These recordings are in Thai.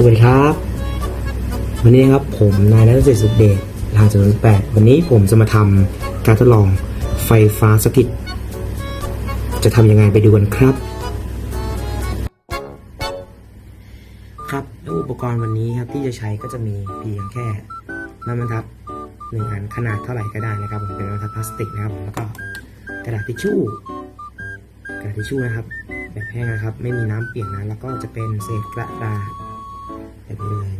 สวัสดีครับ วันนี้ครับผมนายนัทเศรษฐ์สุขเดชทางศูนแปดวันนี้ผมจะมาทำการทดลองไฟฟ้าสถิต จะทำยังไงไปดูกันครับ ครับแล้วอุปกรณ์วันนี้ครับที่จะใช้ก็จะมีเพียงแค่น้ำมันทัดหนึ่งอันขนาดเท่าไหร่ก็ได้นะครับผมเป็นน้ำมันทัดพลาสติกนะครับผมแล้วก็กระดาษทิชชู่กระดาษทิชชู่นะครับ แบบแห้งนะครับ ไม่มีน้ำเปียกนะแล้วก็จะเป็นเศษกระดาษ แบบนี้เลย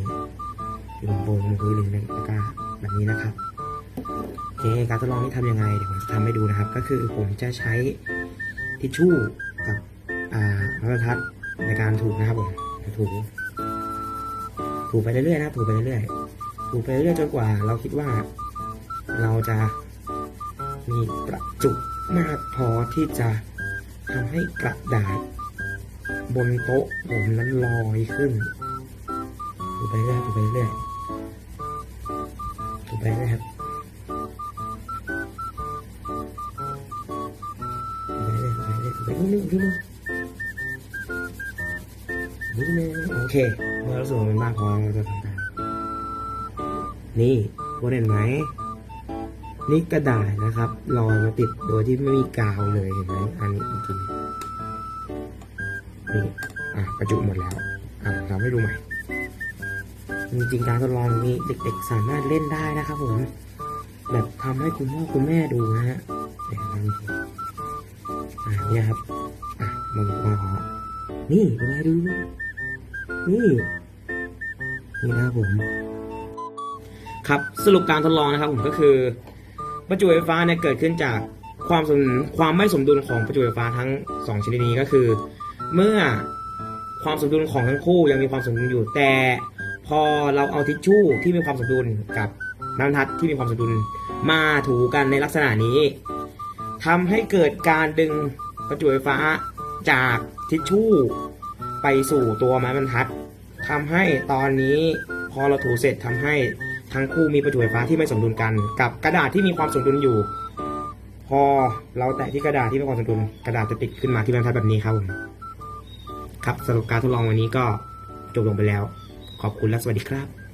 ที่ผมโปรงลงพื้นเลยแล้วก็แบบนี้นะครับโอเคการทดลองนี้ทำยังไงเดี๋ยวผมจะทำให้ดูนะครับ ก็คือผมจะใช้ทิชชู่กับอ่าไม้บรรทัดในการถูนะครับผมถูถูไปเรื่อยๆนะถูไปเรื่อยๆถูไปเรื่อยๆจนกว่า เราคิดว่าเราจะมีประจุมากพอที่จะทำให้กระดาษ บนโต๊ะผมนั้นลอยขึ้น ถูไปเรื่อยถูไปเรื่อยถูไปเรื่อยครับถูไปเรื่อยถูไปเรื่อยถูไปนิดนึงนิดนึงนิดนึงโอเคเมื่อรู้สึกว่ามันมากพอเราจะทำการนี่คุณเห็นไหมนี่กระดาษนะครับลอยมาติดโดยที่ไม่มีกาวเลยเห็นไหมอันนี้จริงนี่อะประจุหมดแล้วอะทำให้ดูใหม่ จริงๆการทดลองนี้เด็กๆสามารถเล่นได้นะครับผมแบบทำให้คุณพ่อคุณแม่ดูนะฮะเดี๋ยวทำดูอะเนี่ยครับอะมันมาพอนี่เป็นไงดูนี่นี่นะครับผม ครับสรุปการทดลองนะครับผมก็คือประจุไฟฟ้าเนี่ยเกิดขึ้นจากความสมความไม่สมดุลของประจุไฟฟ้าทั้งสองชนิดนี้ก็คือ เมื่อความสมดุลของทั้งคู่ยังมีความสมดุลอยู่แต่ พอเราเอาทิชชู่ที่มีความสมดุลกับน้ำทัดที่มีความสมดุลมาถูกันในลักษณะนี้ทำให้เกิดการดึงประจุไฟฟ้าจากทิชชู่ ไปสู่ตัวไม้บรรทัดทำให้ตอนนี้พอเราถูเสร็จทำให้ทั้งคู่มีประจุไฟฟ้าที่ไม่สมดุลกัน กับกระดาษที่มีความสมดุลอยู่ พอเราแตะที่กระดาษที่มีความสมดุลกระดาษจะติดขึ้นมาที่บรรทัดแบบนี้ครับผมครับสรุปการทดลองวันนี้ก็จบลงไปแล้ว ขอบคุณและสวัสดีครับ